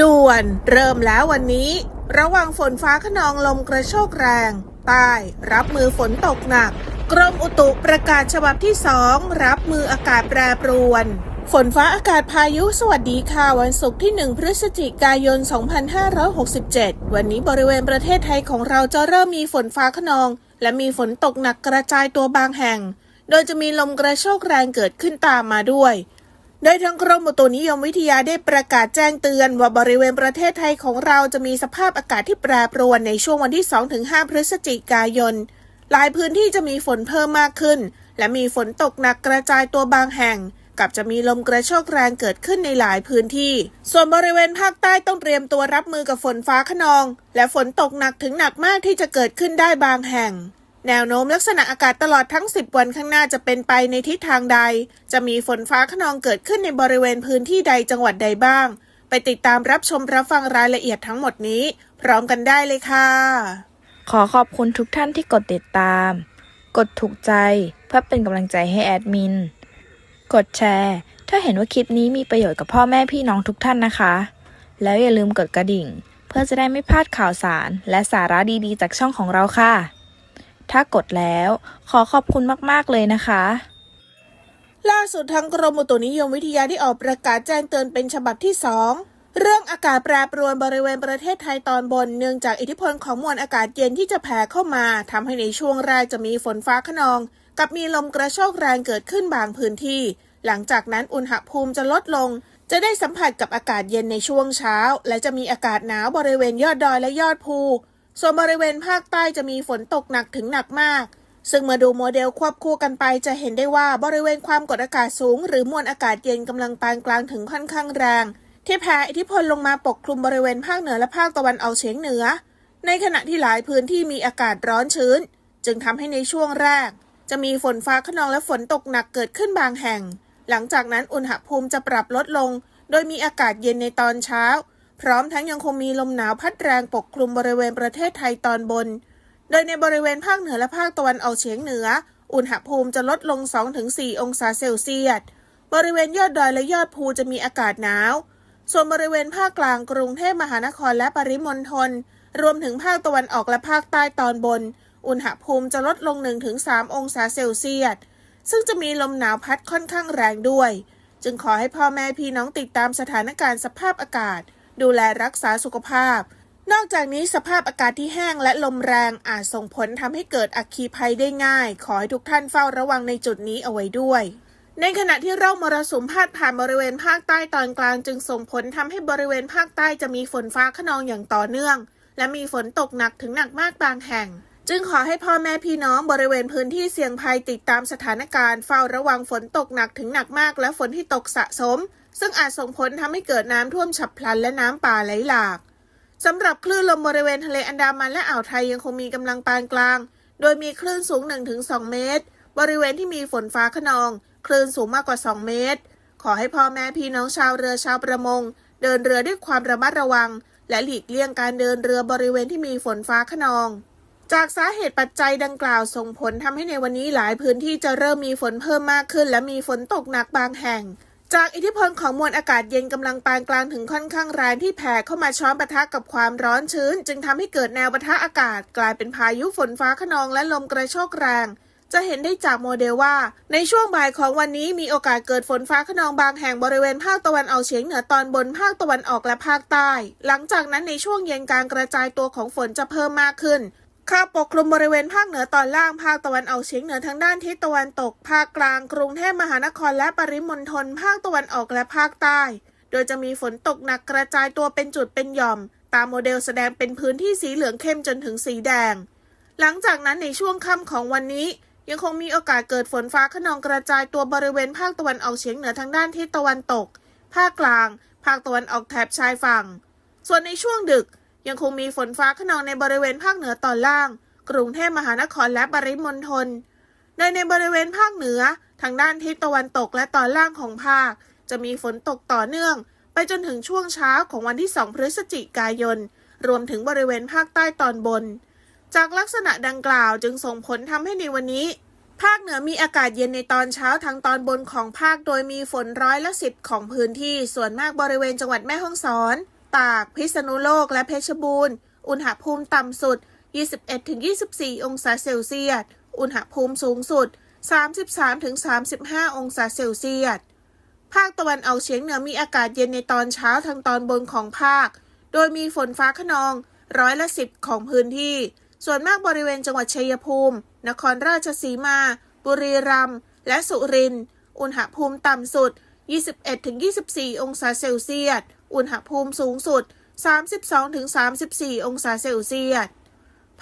ด่วน เริ่มแล้ววันนี้ ระวังฝนฟ้าขนองลมกระโชกแรง ใต้รับมือฝนตกหนัก กรมอุตุประกาศฉบับที่2รับมืออากาศแปรปรวน ฝนฟ้าอากาศพายุสวัสดีค่ะ วันศุกร์ที่ 1 พฤศจิกายน 2567 วันนี้บริเวณประเทศไทยของเราจะเริ่มมีฝนฟ้าขนอง และมีฝนตกหนักกระจายตัวบางแห่ง โดยจะมีลมกระโชกแรงเกิดขึ้นตามมาด้วย โดยทางกรมอุตุนิยมวิทยาได้ประกาศแจ้งเตือนว่าบริเวณประเทศไทยของเราจะมีสภาพอากาศที่แปรปรวนในช่วงวันที่ 2-5 พฤศจิกายน หลายพื้นที่จะมีฝนเพิ่มมากขึ้น และมีฝนตกหนักกระจายตัวบางแห่ง กับจะมีลมกระโชกแรงเกิดขึ้นในหลายพื้นที่ ส่วนบริเวณภาคใต้ต้องเตรียมตัวรับมือกับฝนฟ้าขนอง และฝนตกหนักถึงหนักมากที่จะเกิดขึ้นได้บางแห่ง แนวโน้มลักษณะอากาศตลอดทั้ง 10 วันข้างหน้าจะเป็นไปในทิศทางใด จะมีฝนฟ้าขนองเกิดขึ้นในบริเวณพื้นที่ใดจังหวัดใดบ้าง ไปติดตามรับชมรับฟังรายละเอียดทั้งหมดนี้ พร้อมกันได้เลยค่ะ ขอขอบคุณทุกท่านที่กดติดตาม กดถูกใจเพื่อเป็นกำลังใจให้แอดมิน กดแชร์ ถ้าเห็นว่าคลิปนี้มีประโยชน์กับพ่อแม่พี่น้องทุกท่านนะคะ แล้วอย่าลืมกดกระดิ่ง เพื่อจะได้ไม่พลาดข่าวสาร และสาระดีๆ จากช่องของเราค่ะ ถ้ากดแล้ว ขอขอบคุณมาก ๆ เลยนะคะล่าสุดทางกรมอุตุนิยมวิทยาได้ออกประกาศแจ้งเตือนเป็นฉบับที่ 2 เรื่องอากาศแปรปรวนบริเวณประเทศไทยตอนบน เนื่องจากอิทธิพลของมวลอากาศเย็นที่จะแผ่เข้ามาทำให้ในช่วงแรกจะมีฝนฟ้าขนอง กับมีลมกระโชกแรงเกิดขึ้นบางพื้นที่ หลังจากนั้นอุณหภูมิจะลดลง จะได้สัมผัสกับอากาศเย็นในช่วงเช้า และจะมีอากาศหนาวบริเวณยอดดอยและยอดภู ส่วนบริเวณภาคใต้จะมีฝนตกหนักถึงหนักมาก ซึ่งเมื่อดูโมเดลควบคู่กันไปจะเห็นได้ว่าบริเวณความกดอากาศสูง หรือมวลอากาศเย็นกำลังปานกลางถึงค่อนข้างแรง ที่แผ่อิทธิพลลงมาปกคลุมบริเวณภาคเหนือและภาคตะวันออกเฉียงเหนือ ในขณะที่หลายพื้นที่มีอากาศร้อนชื้น จึงทำให้ในช่วงแรก จะมีฝนฟ้าขนองและฝนตกหนักเกิดขึ้นบางแห่ง หลังจากนั้นอุณหภูมิจะปรับลดลง โดยมีอากาศเย็นในตอนเช้า พร้อมทั้งยังคงมีลมหนาวพัดแรงปกคลุมบริเวณประเทศไทยตอนบน โดยในบริเวณภาคเหนือและภาคตะวันออกเฉียงเหนือ อุณหภูมิจะลดลง 2-4 องศาเซลเซียส บริเวณยอดดอยและยอดภูจะมีอากาศหนาว ส่วนบริเวณภาคกลางกรุงเทพมหานครและปริมณฑล รวมถึงภาคตะวันออกและภาคใต้ตอนบน อุณหภูมิจะลดลง 1-3 องศาเซลเซียส ซึ่งจะมีลมหนาวพัดค่อนข้างแรงด้วย จึงขอให้พ่อแม่พี่น้องติดตามสถานการณ์สภาพอากาศ ดูแลรักษาสุขภาพ นอกจากนี้สภาพอากาศที่แห้งและลมแรงอาจส่งผลทำให้เกิดอัคคีภัยได้ง่าย ขอให้ทุกท่านเฝ้าระวังในจุดนี้เอาไว้ด้วยในขณะที่ร่องมรสุมพาดผ่านบริเวณภาคใต้ตอนกลางจึงส่งผลทำให้บริเวณภาคใต้จะมีฝนฟ้าขนองอย่างต่อเนื่อง และมีฝนตกหนักถึงหนักมากบางแห่ง จึงขอให้พ่อแม่พี่น้องบริเวณพื้นที่เสี่ยงภัยติดตามสถานการณ์เฝ้าระวังฝนตกหนักถึงหนักมากและฝนที่ตกสะสม ซึ่งอาจส่งผลทำให้เกิดน้ำท่วมฉับพลันและน้ำป่าไหลหลากสำหรับคลื่นลมบริเวณทะเลอันดามันและอ่าวไทยยังคงมีกำลังปานกลาง โดยมีคลื่นสูง 1-2 เมตร บริเวณที่มีฝนฟ้าขนอง คลื่นสูงมากกว่า 2 เมตร ขอให้พ่อแม่พี่น้องชาวเรือชาวประมง เดินเรือด้วยความระมัดระวัง และหลีกเลี่ยงการเดินเรือบริเวณที่มีฝนฟ้าขนอง จากสาเหตุปัจจัยดังกล่าวส่งผลทำให้ในวันนี้หลายพื้นที่จะเริ่มมีฝนเพิ่มมากขึ้น และมีฝนตกหนักบางแห่ง จากอิทธิพลของมวลอากาศเย็นกำลังปานกลางถึงค่อนข้างแรงที่แผ่เข้ามาช้อนปะทะกับความร้อนชื้น จึงทำให้เกิดแนวปะทะอากาศ กลายเป็นพายุฝนฟ้าขนองและลมกระโชกแรง จะเห็นได้จากโมเดลว่า ในช่วงบ่ายของวันนี้มีโอกาสเกิดฝนฟ้าขนองบางแห่งบริเวณภาคตะวันออกเฉียงเหนือตอนบนภาคตะวันออกและภาคใต้ หลังจากนั้นในช่วงเย็นการกระจายตัวของฝนจะเพิ่มมากขึ้น ข้าปกคลุมบริเวณภาคเหนือตอนล่าง ภาคตะวันออกเฉียงเหนือทางด้านทิศตะวันตก ภาคกลาง กรุงเทพมหานครและปริมณฑล ภาคตะวันออกและภาคใต้ โดยจะมีฝนตกหนักกระจายตัวเป็นจุดเป็นหย่อม ตามโมเดลแสดงเป็นพื้นที่สีเหลืองเข้มจนถึงสีแดง หลังจากนั้นในช่วงค่ำของวันนี้ ยังคงมีโอกาสเกิดฝนฟ้าขนองกระจายตัวบริเวณภาคตะวันออกเฉียงเหนือทางด้านทิศตะวันตก ภาคกลาง ภาคตะวันออกแถบชายฝั่ง ส่วนในช่วงดึก ยังคงมีฝนฟ้าขนองในบริเวณภาคเหนือตอนล่าง กรุงเทพมหานครและปริมณฑลโดยในบริเวณภาคเหนือ ทางด้านทิศตะวันตกและตอนล่างของภาค จะมีฝนตกต่อเนื่อง ไปจนถึงช่วงเช้าของวันที่ 2 พฤศจิกายน รวมถึงบริเวณภาคใต้ตอนบน จากลักษณะดังกล่าวจึงส่งผลทำให้ในวันนี้ ภาคเหนือมีอากาศเย็นในตอนเช้าทางตอนบนของภาคโดยมีฝนร้อยละสิบของพื้นที่ส่วนมากบริเวณจังหวัดแม่ฮ่องสอน ตาก พิษณุโลก และเพชรบูรณ์ อุณหภูมิต่ำสุด 21-24 องศาเซลเซียส อุณหภูมิสูงสุด 33-35 องศาเซลเซียส ภาคตะวันออกเฉียงเหนือมีอากาศเย็นในตอนเช้าทางตอนบนของภาค โดยมีฝนฟ้าขนองร้อยละสิบของพื้นที่ ส่วนมากบริเวณจังหวัดชัยภูมิ นครราชสีมา บุรีรัมย์ และสุรินทร์ อุณหภูมิต่ำสุด 21-24 องศาเซลเซียส อุณหภูมิสูงสุด 32-34 องศาเซลเซียส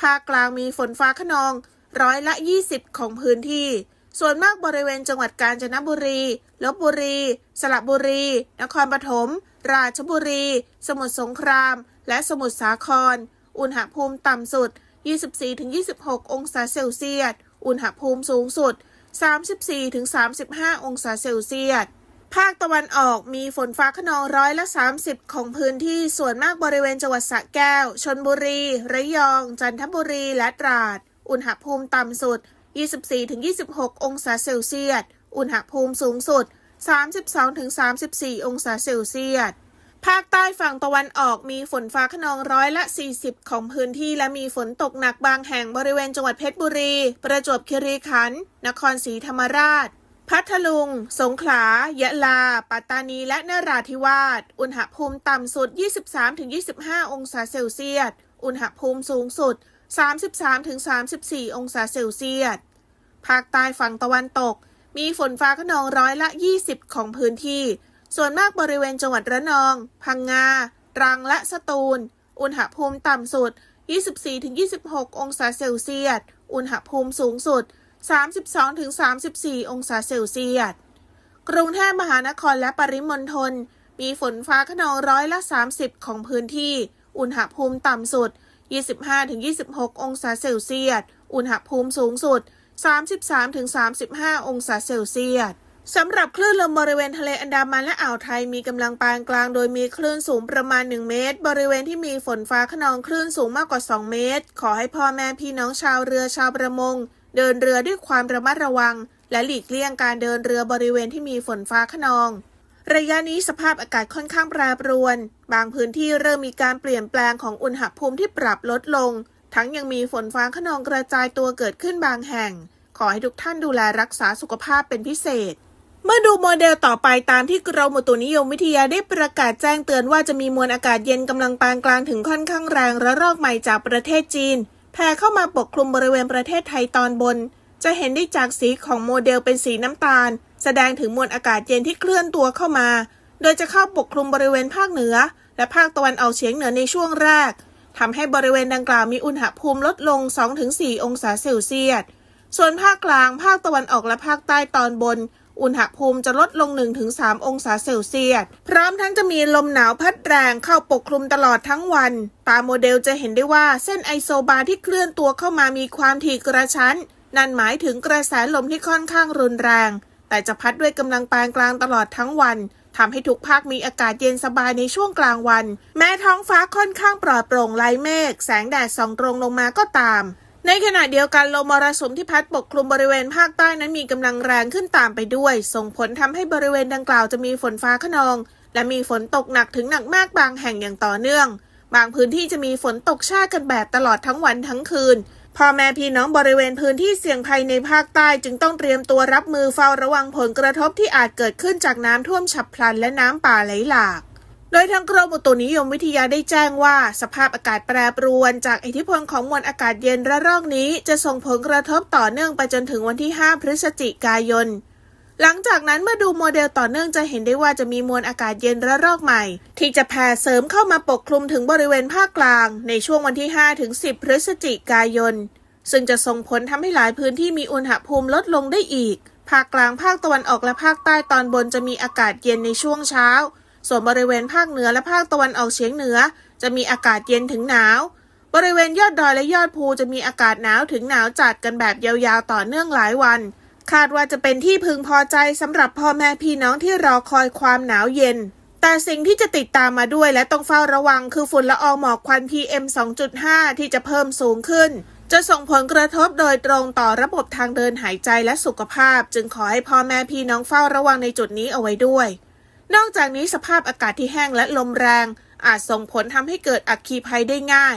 ภาคกลางมีฝนฟ้าขนองร้อยละ 20 ของพื้นที่ ส่วนมากบริเวณจังหวัดกาญจนบุรี ลบบุรี สระบุรี นครปฐม ราชบุรี สมุทรสงคราม และสมุทรสาคร อุณหภูมิต่ำสุด 24-26 องศาเซลเซียส อุณหภูมิสูงสุด 34-35 องศาเซลเซียส ภาคตะวันออกมีฝนฟ้าขนองร้อยละ 30 ของพื้นที่ส่วนมากบริเวณจังหวัดสระแก้ว ชนบุรี ระยอง จันทบุรี และตราด อุณหภูมิต่ำสุด 24-26 องศาเซลเซียส อุณหภูมิสูงสุด 32-34 องศาเซลเซียส ภาคใต้ฝั่งตะวันออกมีฝนฟ้าขนองร้อยละ 40 ของพื้นที่และมีฝนตกหนักบางแห่งบริเวณจังหวัดเพชรบุรี ประจวบคีรีขันธ์ นครศรีธรรมราช พัทลุง สงขลา ยะลา ปัตตานี และนราธิวาส อุณหภูมิต่ำสุด 23-25 องศาเซลเซียส อุณหภูมิสูงสุด 33-34 องศาเซลเซียส ภาคใต้ฝั่งตะวันตก มีฝนฟ้าขนองร้อยละ 20 ของพื้นที่ ส่วนมากบริเวณจังหวัดระนอง พังงา ตรัง และสตูล อุณหภูมิต่ำสุด 24-26 องศาเซลเซียส อุณหภูมิสูงสุด 32-34 องศาเซลเซียส กรุงเทพมหานครและปริมณฑลมีฝนฟ้าขนองร้อยละ 30 ของพื้นที่ อุณหภูมิต่ำสุด 25-26 องศาเซลเซียส อุณหภูมิสูงสุด 33-35 องศาเซลเซียสสำหรับคลื่นลมบริเวณทะเลอันดามันและอ่าวไทยมีกำลังปานกลาง โดยมีคลื่นสูงประมาณ 1 เมตร บริเวณที่มีฝนฟ้าขนองคลื่นสูงมากกว่า 2 เมตร ขอให้พ่อแม่พี่น้องชาวเรือชาวประมง เดินเรือด้วยความระมัดระวัง และหลีกเลี่ยงการเดินเรือบริเวณที่มีฝนฟ้าขนอง ระยะนี้สภาพอากาศค่อนข้างแปรปรวน บางพื้นที่เริ่มมีการเปลี่ยนแปลงของอุณหภูมิที่ปรับลดลง ทั้งยังมีฝนฟ้าขนองกระจายตัวเกิดขึ้นบางแห่ง ขอให้ทุกท่านดูแลรักษาสุขภาพเป็นพิเศษเมื่อดูโมเดลต่อไปตามที่กรมอุตุนิยมวิทยาได้ประกาศแจ้งเตือนว่าจะมีมวลอากาศเย็นกำลังปานกลางถึงค่อนข้างแรงระลอกใหม่จากประเทศจีน แผ่เข้ามาปกคลุมบริเวณประเทศไทยตอนบน จะเห็นได้จากสีของโมเดลเป็นสีน้ำตาล แสดงถึงมวลอากาศเย็นที่เคลื่อนตัวเข้ามา โดยจะเข้าปกคลุมบริเวณภาคเหนือ และภาคตะวันออกเฉียงเหนือในช่วงแรกทำให้บริเวณดังกล่าวมีอุณหภูมิลดลง 2-4 องศาเซลเซียส ส่วนภาคกลาง ภาคตะวันออกและภาคใต้ตอนบน อุณหภูมิจะลดลง 1-3 องศาเซลเซียส พร้อมทั้งจะมีลมหนาวพัดแรงเข้าปกคลุมตลอดทั้งวัน ตามโมเดลจะเห็นได้ว่าเส้นไอโซบาร์ที่เคลื่อนตัวเข้ามามีความถี่กระชั้น นั่นหมายถึงกระแสลมที่ค่อนข้างรุนแรง แต่จะพัดด้วยกำลังปานกลางตลอดทั้งวันทำให้ทุกภาคมีอากาศเย็นสบายในช่วงกลางวัน แม้ท้องฟ้าค่อนข้างปลอดโปร่งไร้เมฆแสงแดดส่องตรงลงมาก็ตาม ในขณะเดียวกันลมมรสุมที่พัดปกคลุมบริเวณภาคใต้นั้นมีกำลังแรงขึ้นตามไปด้วย ส่งผลทำให้บริเวณดังกล่าวจะมีฝนฟ้าขนอง และมีฝนตกหนักถึงหนักมากบางแห่งอย่างต่อเนื่อง บางพื้นที่จะมีฝนตกชากันแบบตลอดทั้งวันทั้งคืนพ่อแม่พี่น้องบริเวณพื้นที่เสี่ยงภัยในภาคใต้จึงต้องเตรียมตัวรับมือเฝ้าระวังผลกระทบที่อาจเกิดขึ้นจากน้ำท่วมฉับพลันและน้ำป่าไหลหลาก โดยทางกรมอุตุนิยมวิทยาได้แจ้งว่า สภาพอากาศแปรปรวน จากอิทธิพลของมวลอากาศเย็นระลอกนี้จะส่งผลกระทบต่อเนื่องไปจนถึงวันที่ 5 พฤศจิกายน หลังจากนั้นเมื่อดูโมเดลต่อเนื่องจะเห็นได้ว่าจะมีมวลอากาศเย็นระลอกใหม่ ที่จะแผ่เสริมเข้ามาปกคลุมถึงบริเวณภาคกลาง ในช่วงวันที่ 5 ถึง 10 พฤศจิกายน ซึ่งจะส่งผลทำให้หลายพื้นที่มีอุณหภูมิลดลงได้อีก ภาคกลางภาคตะวันออกและภาคใต้ตอนบนจะมีอากาศเย็นในช่วงเช้า ส่วนบริเวณภาคเหนือและภาคตะวันออกเฉียงเหนือ จะมีอากาศเย็นถึงหนาว บริเวณยอดดอยและยอดภูจะมีอากาศหนาวถึงหนาวจัดกันแบบยาวๆต่อเนื่องหลายวัน คาดว่าจะเป็นที่พึงพอใจสำหรับพ่อแม่พี่น้องที่รอคอยความหนาวเย็น แต่สิ่งที่จะติดตามมาด้วยและต้องเฝ้าระวังคือฝุ่นละอองหมอกควัน PM 2.5 ที่จะเพิ่มสูงขึ้นจะส่งผลกระทบโดยตรงต่อระบบทางเดินหายใจและสุขภาพ จึงขอให้พ่อแม่พี่น้องเฝ้าระวังในจุดนี้เอาไว้ด้วย นอกจากนี้สภาพอากาศที่แห้งและลมแรง อาจส่งผลทำให้เกิดอัคคีภัยได้ง่าย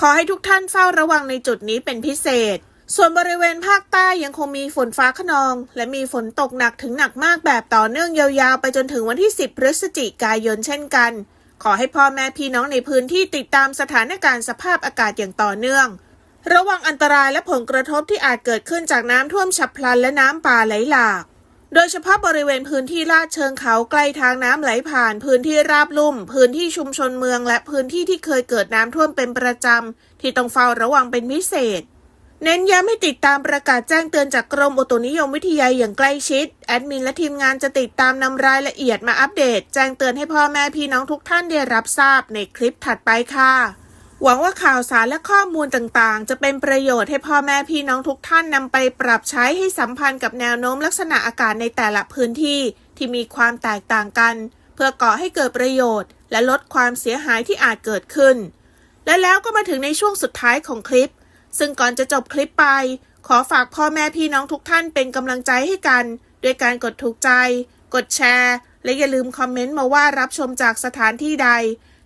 ขอให้ทุกท่านเฝ้าระวังในจุดนี้เป็นพิเศษ ส่วนบริเวณภาคใต้ยังคงมีฝนฟ้าขนอง และมีฝนตกหนักถึงหนักมากแบบต่อเนื่องยาวๆ ไปจนถึงวันที่ 10 พฤศจิกายนเช่นกัน ขอให้พ่อแม่พี่น้องในพื้นที่ติดตามสถานการณ์สภาพอากาศอย่างต่อเนื่อง ระวังอันตรายและผลกระทบที่อาจเกิดขึ้นจากน้ำท่วมฉับพลันและน้ำป่าไหลหลาก โดยเฉพาะบริเวณพื้นที่ลาดเชิงเขาใกล้ทางน้ำไหลผ่าน พื้นที่ราบลุ่ม พื้นที่ชุมชนเมือง และพื้นที่ที่เคยเกิดน้ำท่วมเป็นประจำ ที่ต้องเฝ้าระวังเป็นพิเศษ เน้นย้ำให้ติดตามประกาศแจ้งเตือนจากกรมอุตุนิยมวิทยาอย่างใกล้ชิด แอดมินและทีมงานจะติดตามนำรายละเอียดมาอัปเดต แจ้งเตือนให้พ่อแม่พี่น้องทุกท่านได้รับทราบในคลิปถัดไปค่ะ หวังว่าข่าวสารและข้อมูลต่างๆ จะเป็นประโยชน์ให้พ่อแม่พี่น้องทุกท่านนำไปปรับใช้ให้สัมพันธ์กับแนวโน้มลักษณะอากาศในแต่ละพื้นที่ที่มีความแตกต่างกัน เพื่อก่อให้เกิดประโยชน์ และลดความเสียหายที่อาจเกิดขึ้น และแล้วก็มาถึงในช่วงสุดท้ายของคลิป ซึ่งก่อนจะจบคลิปไป ขอฝากพ่อแม่พี่น้องทุกท่านเป็นกำลังใจให้กัน ด้วยการกดถูกใจ กดแชร์ และอย่าลืมคอมเมนต์มาว่ารับชมจากสถานที่ใด